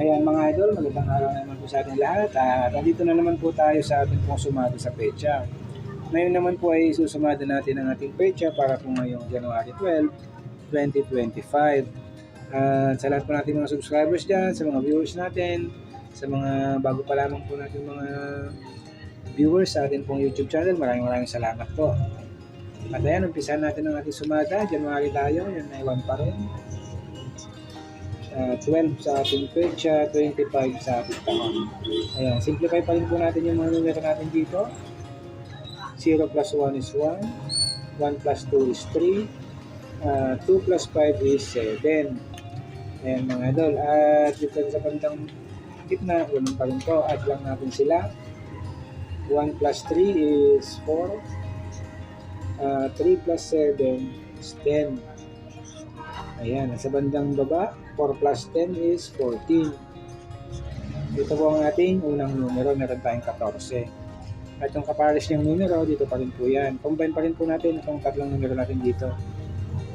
Ayan mga idol, magandang araw naman po sa ating lahat. At nandito na naman po tayo sa ating pong sumado sa pecha. Ngayon naman po ay susumado natin ang ating pecha para po ngayong January 12, 2025. At sa lahat po natin mga subscribers dyan, sa mga viewers natin, sa mga bago pa lamang po natin mga viewers sa ating pong YouTube channel, maraming maraming salamat po. At ayan, umpisahan natin ang ating sumada. January tayo, yan ay 1 pa rin. Uh, 12 sa ating pecha, 25 sa ating taon. Ayan, simplify pa rin po natin yung mga numero natin dito. 0 plus 1 is 1, 1 plus 2 is 3, uh, 2 plus 5 is 7. Ayan mga idol. At dito sa bandang gitna, ganun pa rin po. Add lang natin sila. 1 plus 3 is 4. Uh, 3 plus 7 is 10. Ayan, sa bandang baba, 4 plus 10 is 14. Dito po ang ating unang numero, meron tayong 14. At yung kapares niyang numero, dito pa rin po yan. Combine pa rin po natin itong tatlong numero natin dito.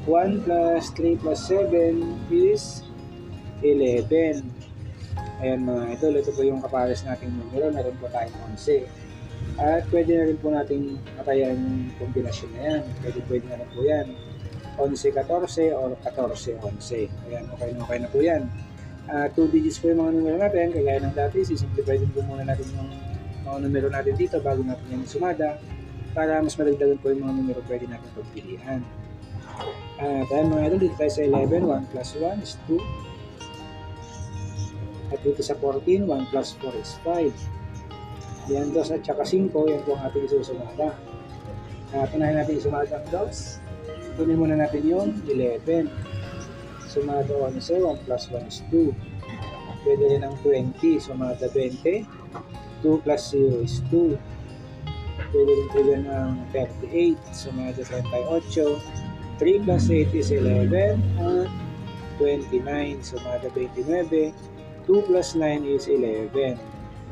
1 plus 3 plus 7 is 11. Ayan mga idol, ito po yung kapares nating numero, meron po tayong 11. At pwede na rin po nating matayan yung kombinasyon na yan. Pwede pwede na rin po yan. 11-14 or 14-11. Ayan, okay na okay na po yan. Uh, two digits po yung mga numero natin, kagaya ng dati, sisimplify din po muna natin yung mga numero natin dito bago natin yung sumada para mas madagdagan po yung mga numero pwede natin pagpilihan. At uh, ayan mga idol, dito tayo sa 11, 1 plus 1 is 2. At dito sa 14, 1 plus 4 is 5. Yan, 2 at saka 5, yan po ang ating isusumada. Uh, punahin natin isumada ang 2. Kunin muna natin yung 11. Sumada 11, 1 plus 1 is 2. Pwede rin ang 20, sumada 20. 2 plus 0 is 2. Pwede rin yan ang 38, sumada 38. 3 plus 8 is 11. At 29, sumada 29. 2 plus 9 is 11.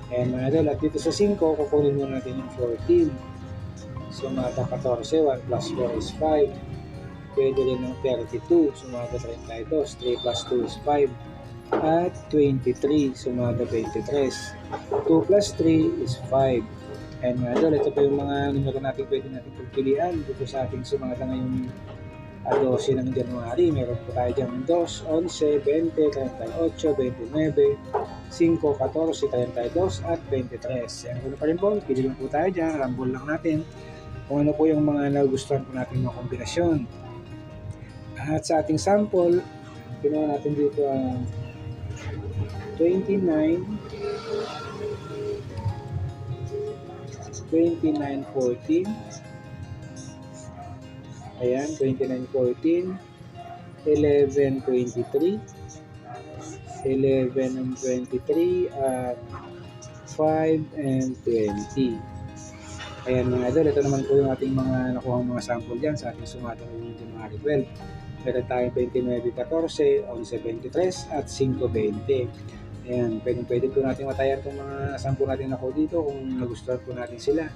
And mga idol, at dito sa 5, kukunin muna natin yung 14. Sumada 14, 1 plus 4 is 5 pwede rin ng 32, sumada 32, 3 plus 2 is 5, at 23, sumada 23. 2 plus 3 is 5. And mga idol, ito pa yung mga numero natin pwede natin pagpilian dito sa ating sumada ngayong uh, 12 ng January. Meron po tayo dyan 2, 11, 20, 38, 29, 5, 14, 32, at 23. Yan na pa rin po, pili lang po tayo dyan, rambol lang natin kung ano po yung mga nagustuhan po natin mga kombinasyon. At sa ating sample, ginawa natin dito ang 29 2914 Ayan, 2914 1123 11 and 23 at 5 and 20 Ayan mga idol, ito naman po yung ating mga nakuha mga sample dyan sa ating sumata ng January 12 meron tayong 29.14, 11.23 at 5.20. Ayan, pwede, pwede po natin matayan itong mga sampo natin ako dito kung nagustuhan po natin sila.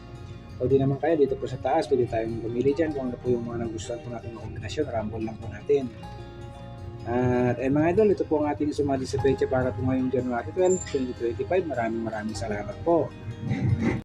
O di naman kaya dito po sa taas, pwede tayong pumili dyan kung ano po yung mga nagustuhan po natin na kombinasyon. Rumble lang po natin. At eh, mga idol, ito po ang ating sumali sa pecha para po ngayong January 12, 2025. Maraming maraming salamat po.